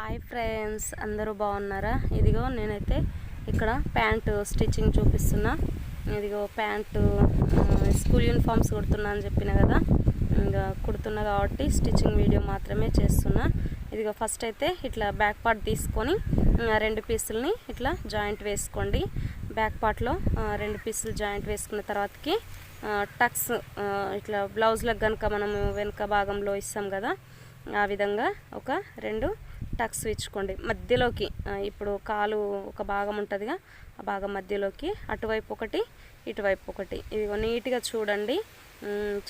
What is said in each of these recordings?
Hi friends అందరూ బాగున్నారా? ఇదిగో నేనైతే ఇక్కడ ప్యాంటు స్టిచ్చింగ్ చూపిస్తున్నా. ఇదిగో ప్యాంటు స్కూల్ యూనిఫామ్స్ కుడుతున్నా అని చెప్పిన కదా? ఇంకా కుడుతున్నా కాబట్టి స్టిచ్చింగ్ వీడియో మాత్రమే చేస్తున్నా. ఇదిగో ఫస్ట్ అయితే ఇట్లా బ్యాక్ పార్ట్ తీసుకొని రెండు పీసుల్ని ఇట్లా జాయింట్ వేసుకోండి. బ్యాక్ పార్ట్లో రెండు పీసులు జాయింట్ వేసుకున్న తర్వాతకి టక్స్ ఇట్లా బ్లౌజ్లకు కనుక మనము వెనుక భాగంలో ఇస్తాం కదా? ఆ విధంగా ఒక రెండు టక్స్ ఇచ్చుకోండి మధ్యలోకి ఇప్పుడు కాలు ఒక భాగం ఉంటుందిగా ఆ భాగం మధ్యలోకి అటువైపు ఒకటి ఇటువైపు ఒకటి. ఇదిగో నీట్గా చూడండి.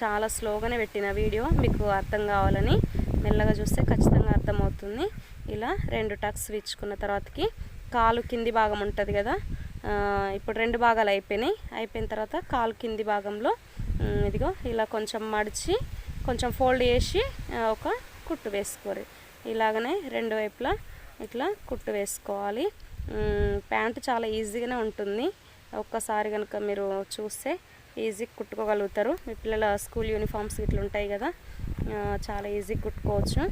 చాలా స్లోగానే పెట్టిన వీడియో మీకు అర్థం కావాలని మెల్లగా చూస్తే ఖచ్చితంగా అర్థమవుతుంది. ఇలా రెండు టక్స్ ఇచ్చుకున్న తర్వాతకి కాలు కింది భాగం ఉంటుంది కదా ఇప్పుడు రెండు భాగాలు అయిపోయినాయి. అయిపోయిన తర్వాత కాలు కింది భాగంలో ఇదిగో ఇలా కొంచెం మడిచి కొంచెం ఫోల్డ్ చేసి ఒక కుట్టు వేసుకోరు. ఇలాగనే రెండు వైపులా ఇట్లా కుట్టు వేసుకోవాలి. ప్యాంట్ ప్యాంటు చాలా ఈజీగానే ఉంటుంది. ఒక్కసారి కనుక మీరు చూస్తే ఈజీ కుట్టుకోగలుగుతారు. మీ పిల్లల స్కూల్ యూనిఫామ్స్ ఇట్లా ఉంటాయి కదా చాలా ఈజీ కుట్టుకోవచ్చు.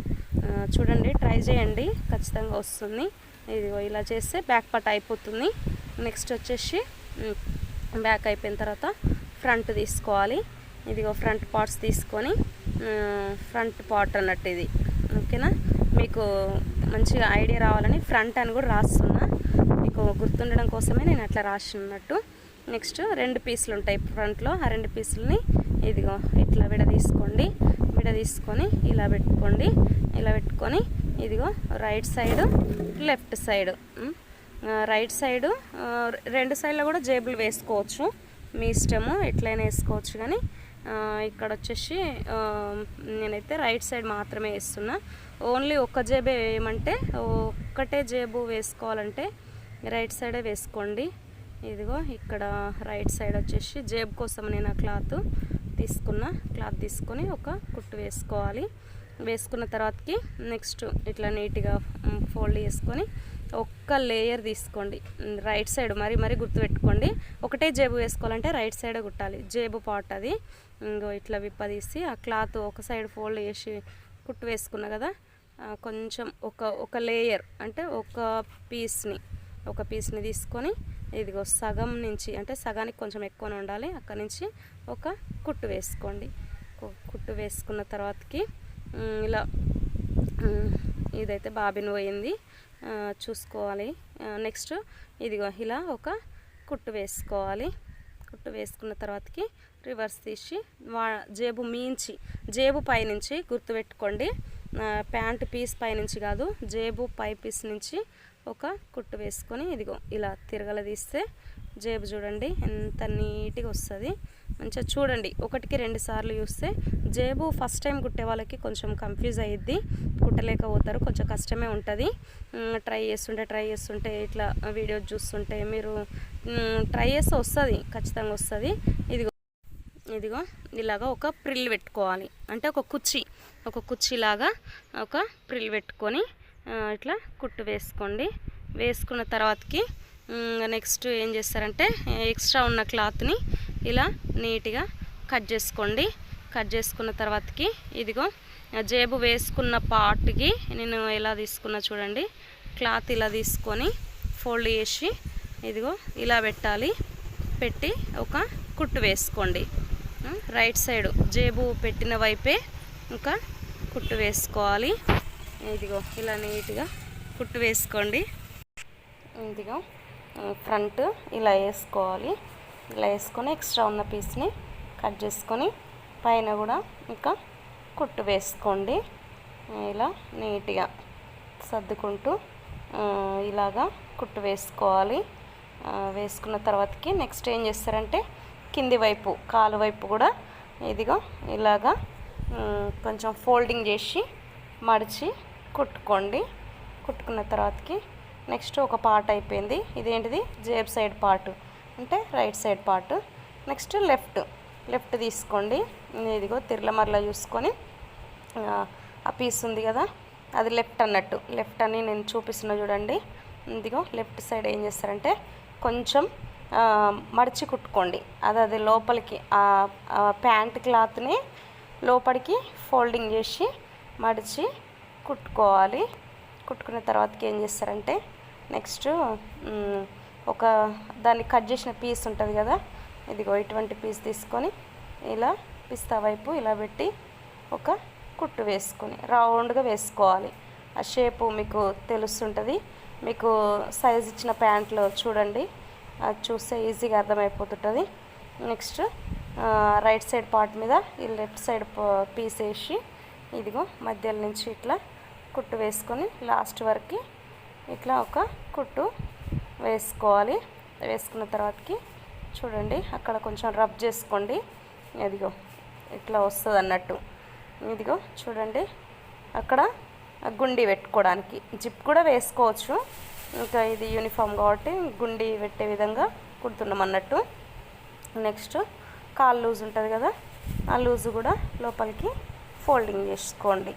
చూడండి ట్రై చేయండి. ఖచ్చితంగా వస్తుంది. ఇదిగో ఇలా చేస్తే బ్యాక్ పార్ట్ అయిపోతుంది. నెక్స్ట్ వచ్చేసి బ్యాక్ అయిపోయిన తర్వాత ఫ్రంట్ తీసుకోవాలి. ఇదిగో ఫ్రంట్ పార్ట్స్ తీసుకొని ఫ్రంట్ పార్ట్ అన్నట్టు ఇది. ఓకేనా? మీకు మంచిగా ఐడియా రావాలని ఫ్రంట్ అని కూడా రాస్తున్నా. మీకు గుర్తుండడం కోసమే నేను అట్లా రాసినట్టు నెక్స్ట్ రెండు పీసులు ఉంటాయి ఫ్రంట్లో. ఆ రెండు పీసులని ఇదిగో ఇట్లా విడదీసుకోండి. విడదీసుకొని ఇలా పెట్టుకోండి. ఇలా పెట్టుకొని ఇదిగో right side left side. Right side రెండు సైడ్లో కూడా జేబులు వేసుకోవచ్చు. మీ ఇష్టము ఎట్లయినా వేసుకోవచ్చు కానీ ఇక్కడ వచ్చేసి నేనైతే రైట్ సైడ్ మాత్రమే వేస్తున్నా. ఓన్లీ ఒక్క జేబే వేయమంటే ఒక్కటే జేబు వేసుకోవాలంటే రైట్ సైడే వేసుకోండి. ఇదిగో ఇక్కడ రైట్ సైడ్ వచ్చేసి జేబు కోసం నేను ఆ క్లాత్ తీసుకున్న. క్లాత్ తీసుకొని ఒక కుట్టు వేసుకోవాలి. వేసుకున్న తర్వాతకి నెక్స్ట్ ఇట్లా నీట్గా ఫోల్డ్ చేసుకొని ఒక్క లేయర్ తీసుకోండి. రైట్ సైడ్ మరి మరి గుర్తుపెట్టుకోండి. ఒకటే జేబు వేసుకోవాలంటే రైట్ సైడే కుట్టాలి. జేబు పాట్ అది. ఇంకో ఇట్లా విప్పదీసి ఆ క్లాత్ ఒక సైడ్ ఫోల్డ్ చేసి కుట్టు వేసుకున్నా కదా కొంచెం ఒక ఒక లేయర్ అంటే ఒక పీస్ని ఒక పీస్ని తీసుకొని ఇదిగో సగం నుంచి అంటే సగానికి కొంచెం ఎక్కువనే ఉండాలి. అక్కడ నుంచి ఒక కుట్టు వేసుకోండి. కుట్టు వేసుకున్న తర్వాతకి ఇలా ఇదైతే బాబిన్ పోయింది. చూసుకోవాలి. నెక్స్ట్ ఇదిగో ఇలా ఒక కుట్టు వేసుకోవాలి. కుట్టు వేసుకున్న తర్వాతకి రివర్స్ తీసి వా జేబు మీంచి జేబు పైనుంచి గుర్తుపెట్టుకోండి. ప్యాంట్ పీస్ పైనుంచి కాదు జేబు పై పీస్ నుంచి ఒక కుట్టు వేసుకొని ఇదిగో ఇలా తిరగలదీస్తే జేబు చూడండి ఎంత నీట్గా వస్తుంది. మంచిగా చూడండి ఒకటికి రెండు సార్లు చూస్తే జేబు ఫస్ట్ టైం కుట్టే వాళ్ళకి కొంచెం కన్ఫ్యూజ్ అయ్యిద్ది కుట్టలేకపోతారు కొంచెం కష్టమే ఉంటుంది. ట్రై చేస్తుంటే ట్రై చేస్తుంటే ఇట్లా వీడియో చూస్తుంటే మీరు ట్రై చేస్తే వస్తుంది ఖచ్చితంగా వస్తుంది. ఇదిగో ఇదిగో ఇలాగా ఒక ప్రిల్ పెట్టుకోవాలి. అంటే ఒక కుర్చీ ఒక కుర్చీలాగా ఒక ప్రిల్ పెట్టుకొని ఇట్లా కుట్టు వేసుకోండి. వేసుకున్న తర్వాతకి నెక్స్ట్ ఏం చేస్తారంటే ఎక్స్ట్రా ఉన్న క్లాత్ని ఇలా నీట్గా కట్ చేసుకోండి. కట్ చేసుకున్న తర్వాతకి ఇదిగో జేబు వేసుకున్న పార్ట్కి నేను ఎలా తీసుకున్నా చూడండి. క్లాత్ ఇలా తీసుకొని ఫోల్డ్ చేసి ఇదిగో ఇలా పెట్టాలి. పెట్టి ఒక కుట్టు వేసుకోండి. రైట్ సైడ్ జేబు పెట్టిన వైపే ఇంకా కుట్టు వేసుకోవాలి. ఇదిగో ఇలా నీట్గా కుట్టు వేసుకోండి. ఇదిగో ఫ్రంట్ ఇలా వేసుకోవాలి. ఇలా వేసుకొని ఎక్స్ట్రా ఉన్న పీస్ని కట్ చేసుకొని పైన కూడా ఇంకా కుట్టు వేసుకోండి. ఇలా నీట్గా సర్దుకుంటూ ఇలాగా కుట్టు వేసుకోవాలి. వేసుకున్న తర్వాతకి నెక్స్ట్ ఏం చేస్తారంటే కింది వైపు కాలు వైపు కూడా ఇదిగో ఇలాగా కొంచెం ఫోల్డింగ్ చేసి మడిచి కుట్టుకోండి. కుట్టుకున్న తర్వాతకి నెక్స్ట్ ఒక పార్ట్ అయిపోయింది. ఇదేంటిది? జేబ్ సైడ్ పార్ట్. అంటే right side part. Next left. Left తీసుకోండి. ఇదిగో తిర్లమర్ల చూసుకొని ఆ, పీస్ ఉంది కదా? అది లెఫ్ట్ అన్నట్టు. లెఫ్ట్ అని నేను చూపిస్తున్నా చూడండి. ఇదిగో లెఫ్ట్ సైడ్ ఏం చేస్తారంటే కొంచెం మడిచి కుట్టుకోండి. అది అది లోపలికి ఆ ప్యాంట్ క్లాత్ని లోపలికి ఫోల్డింగ్ చేసి మడిచి కుట్టుకోవాలి. కుట్టుకున్న తర్వాతకి ఏం చేస్తారంటే నెక్స్ట్ ఒక దాన్ని కట్ చేసిన పీస్ ఉంటుంది కదా ఇదిగో ఇటువంటి పీస్ తీసుకొని ఇలా పిస్తా వైపు ఇలా పెట్టి ఒక కుట్టు వేసుకొని రౌండ్గా వేసుకోవాలి. ఆ షేపు మీకు తెలుస్తుంటుంది. మీకు సైజ్ ఇచ్చిన ప్యాంట్లో చూడండి అది చూస్తే ఈజీగా అర్థమైపోతుంటుంది. నెక్స్ట్ రైట్ సైడ్ పార్ట్ మీద ఈ లెఫ్ట్ సైడ్ పీస్ వేసి ఇదిగో మధ్యలో నుంచి ఇట్లా కుట్టు వేసుకొని లాస్ట్ వరకు ఇట్లా ఒక కుట్టు వేసుకోవాలి. వేసుకున్న తర్వాతకి చూడండి అక్కడ కొంచెం రబ్ చేసుకోండి. ఇదిగో ఇట్లా వస్తుంది అన్నట్టు. ఇదిగో చూడండి అక్కడ గుండి పెట్టుకోవడానికి. జిప్ కూడా వేసుకోవచ్చు. ఇంకా ఇది యూనిఫామ్ కాబట్టి గుండి పెట్టే విధంగా కుడుతున్నాం అన్నట్టు. నెక్స్ట్ కాల్ లూజ్ ఉంటుంది కదా ఆ లూజు కూడా లోపలికి ఫోల్డింగ్ చేసుకోండి.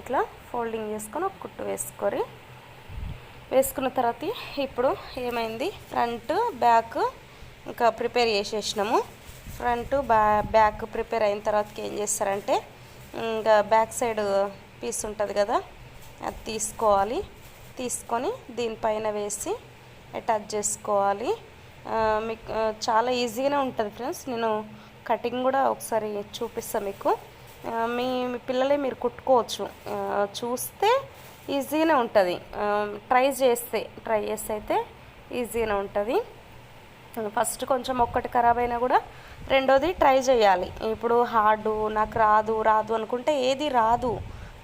ఇట్లా ఫోల్డింగ్ చేసుకొని ఒక కుట్టు వేసుకొని వేసుకున్న తర్వాత ఇప్పుడు ఏమైంది? ఫ్రంట్ బ్యాక్ ఇంకా ప్రిపేర్ చేసేసినాము. ఫ్రంట్ బ్యా బ్యాక్ ప్రిపేర్ అయిన తర్వాతకి ఏం చేస్తారంటే ఇంకా బ్యాక్ సైడ్ పీస్ ఉంటుంది కదా అది తీసుకోవాలి. తీసుకొని దీనిపైన వేసి అటాచ్ చేసుకోవాలి. మీకు చాలా ఈజీగానే ఉంటుంది ఫ్రెండ్స్. నేను కటింగ్ కూడా ఒకసారి చూపిస్తాను మీకు. మీ పిల్లలే మీరు కుట్టుకోవచ్చు. చూస్తే ఈజీగానే ఉంటుంది. ట్రై చేస్తే ట్రై చేస్తే అయితే ఈజీగానే ఉంటుంది. ఫస్ట్ కొంచెం ఒక్కటి ఖరాబ్ అయినా కూడా రెండోది ట్రై చేయాలి. ఇప్పుడు హార్డు నాకు రాదు రాదు అనుకుంటే ఏది రాదు.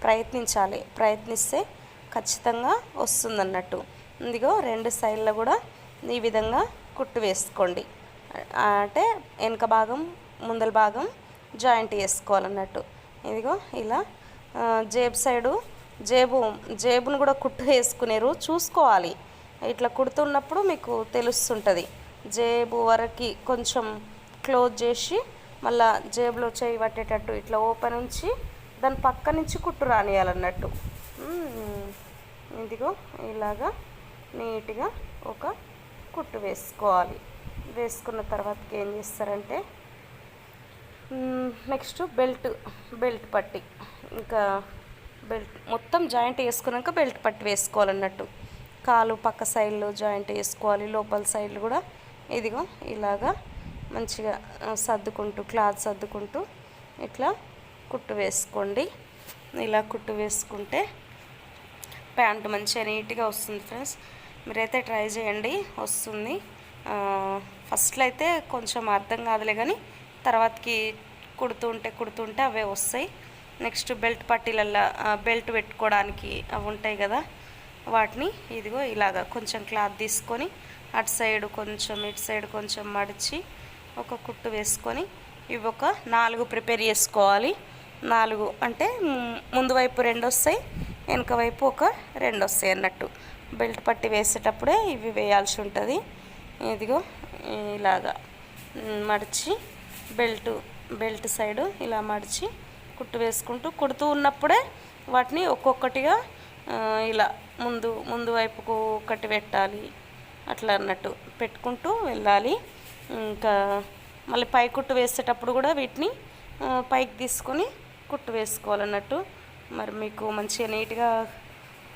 ప్రయత్నించాలి. ప్రయత్నిస్తే ఖచ్చితంగా వస్తుంది అన్నట్టు ఇదిగో రెండు సైడ్లో కూడా ఈ విధంగా కుట్టు వేసుకోండి. అంటే వెనక భాగం ముందల భాగం జాయింట్ చేసుకోవాలన్నట్టు. ఇదిగో ఇలా జేబు సైడు జేబు జేబును కూడా కుట్టు వేసుకునేరు. చూసుకోవాలి. ఇట్లా కుడుతున్నప్పుడు మీకు తెలుస్తుంటుంది. జేబు వరకు కొంచెం క్లోజ్ చేసి మళ్ళా జేబులో చేయి పట్టేటట్టు ఇట్లా ఓపెన్ ఉంచి దాని పక్క నుంచి కుట్టు రానియాలన్నట్టు. ఇదిగో ఇలాగా నీట్గా ఒక కుట్టు వేసుకోవాలి. వేసుకున్న తర్వాతకి ఏం చేస్తారంటే నెక్స్ట్ బెల్ట్ బెల్ట్ పట్టి. ఇంకా బెల్ట్ మొత్తం జాయింట్ వేసుకున్నాక బెల్ట్ పట్టి వేసుకోవాలన్నట్టు. కాలు పక్క సైడ్లో జాయింట్ వేసుకోవాలి లోపల సైడ్లు కూడా ఇదిగో ఇలాగా మంచిగా సర్దుకుంటూ క్లాత్ సర్దుకుంటూ ఇట్లా కుట్టు వేసుకోండి. ఇలా కుట్టు వేసుకుంటే ప్యాంట్ మంచిగా నీట్గా వస్తుంది ఫ్రెండ్స్ మీరైతే ట్రై చేయండి వస్తుంది. ఫస్ట్లో అయితే కొంచెం అర్థం కాదులే కానీ తర్వాతకి కుడుతూ ఉంటే కుడుతూ ఉంటే అవే వస్తాయి. నెక్స్ట్ బెల్ట్ పట్టీలల్లో బెల్ట్ పెట్టుకోవడానికి అవి ఉంటాయి కదా వాటిని ఇదిగో ఇలాగా కొంచెం క్లాత్ తీసుకొని అటు సైడ్ కొంచెం ఇటు సైడ్ కొంచెం మడిచి ఒక కుట్టు వేసుకొని ఇవి ఒక నాలుగు ప్రిపేర్ చేసుకోవాలి. నాలుగు అంటే ముందు వైపు రెండు వస్తాయి వెనుక వైపు ఒక రెండు వస్తాయి అన్నట్టు. బెల్ట్ పట్టి వేసేటప్పుడే ఇవి వేయాల్సి ఉంటుంది. ఇదిగో ఇలాగా మడిచి బెల్ట్ బెల్ట్ సైడు ఇలా మడిచి కుట్టు వేసుకుంటూ కుడుతూ ఉన్నప్పుడే వాటిని ఒక్కొక్కటిగా ఇలా ముందు ముందు వైపుకు ఒకటి పెట్టాలి. అట్లా అన్నట్టు పెట్టుకుంటూ వెళ్ళాలి. ఇంకా మళ్ళీ పై కుట్టు వేసేటప్పుడు కూడా వీటిని పైకి తీసుకొని కుట్టు వేసుకోవాలన్నట్టు మరి మీకు మంచిగా నీట్గా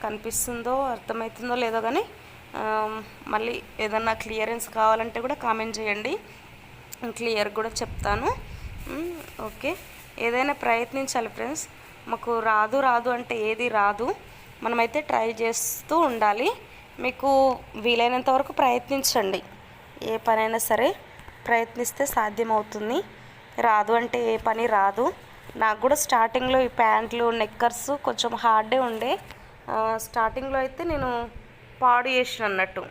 కనిపిస్తుందో అర్థమవుతుందో లేదో కానీ మళ్ళీ ఏదన్నా క్లియరెన్స్ కావాలంటే కూడా కామెంట్ చేయండి. క్లియర్ కూడా చెప్తాను. ఓకే. ఏదైనా ప్రయత్నించాలి ఫ్రెండ్స్. మాకు రాదు రాదు అంటే ఏది రాదు. మనమైతే ట్రై చేస్తూ ఉండాలి. మీకు వీలైనంత వరకు ప్రయత్నించండి. ఏ పనైనా సరే ప్రయత్నిస్తే సాధ్యమవుతుంది. రాదు అంటే ఏ పని రాదు. నాకు కూడా స్టార్టింగ్లో ఈ ప్యాంట్లు నెక్కర్స్ కొంచెం హార్డే ఉండే. స్టార్టింగ్లో అయితే నేను పాడు చేసిన అన్నట్టు.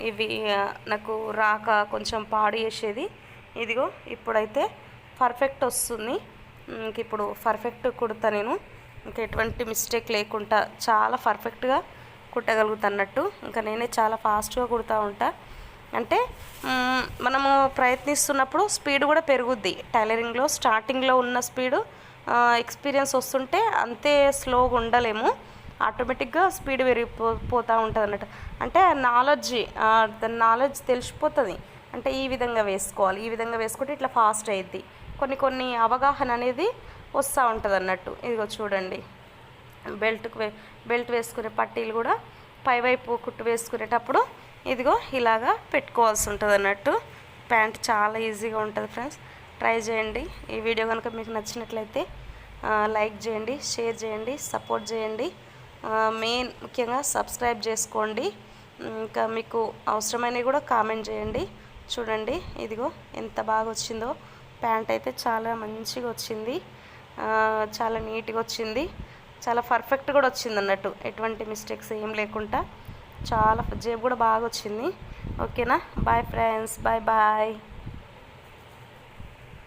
ఇవి నాకు రాక కొంచెం పాడు చేసేది. ఇదిగో ఇప్పుడైతే పర్ఫెక్ట్ వస్తుంది. ఇంక ఇప్పుడు పర్ఫెక్ట్ కుడతా నేను. ఇంక ఎటువంటి మిస్టేక్ లేకుండా చాలా పర్ఫెక్ట్గా కుట్టగలుగుతున్నట్టు. ఇంకా నేనే చాలా ఫాస్ట్గా కుడతా ఉంటా. అంటే మనము ప్రయత్నిస్తున్నప్పుడు స్పీడ్ కూడా పెరుగుద్ది. టైలరింగ్లో స్టార్టింగ్లో ఉన్న స్పీడు ఎక్స్పీరియన్స్ వస్తుంటే అంతే స్లోగా ఉండలేము. ఆటోమేటిక్గా స్పీడ్ పెరిగిపో పోతూ ఉంటుంది అన్నట్టు అంటే నాలెడ్జ్ దాని నాలెడ్జ్ తెలిసిపోతుంది. అంటే ఈ విధంగా వేసుకోవాలి ఈ విధంగా వేసుకుంటే ఇట్లా ఫాస్ట్ అయ్యిద్ది కొన్ని కొన్ని అవగాహన అనేది వస్తూ ఉంటుంది అన్నట్టు. ఇదిగో చూడండి. బెల్ట్కు వే బెల్ట్ వేసుకునే పట్టీలు కూడా పైవైపు కుట్టు వేసుకునేటప్పుడు ఇదిగో ఇలాగా పెట్టుకోవాల్సి ఉంటుంది అన్నట్టు. ప్యాంట్ చాలా ఈజీగా ఉంటుంది ఫ్రెండ్స్. ట్రై చేయండి. ఈ వీడియో కనుక మీకు నచ్చినట్లయితే లైక్ చేయండి షేర్ చేయండి సపోర్ట్ చేయండి. మెయిన్ ముఖ్యంగా సబ్స్క్రైబ్ చేసుకోండి. ఇంకా మీకు అవసరమైనవి కూడా కామెంట్ చేయండి. చూడండి ఇదిగో ఎంత బాగా వచ్చిందో ప్యాంట్ అయితే చాలా మంచిగా వచ్చింది. చాలా నీట్గా వచ్చింది. చాలా పర్ఫెక్ట్ కూడా వచ్చింది అన్నట్టు. ఎటువంటి మిస్టేక్స్ ఏం లేకుండా చాలా జేబు కూడా బాగా వచ్చింది ఓకేనా? Bye friends. Bye bye.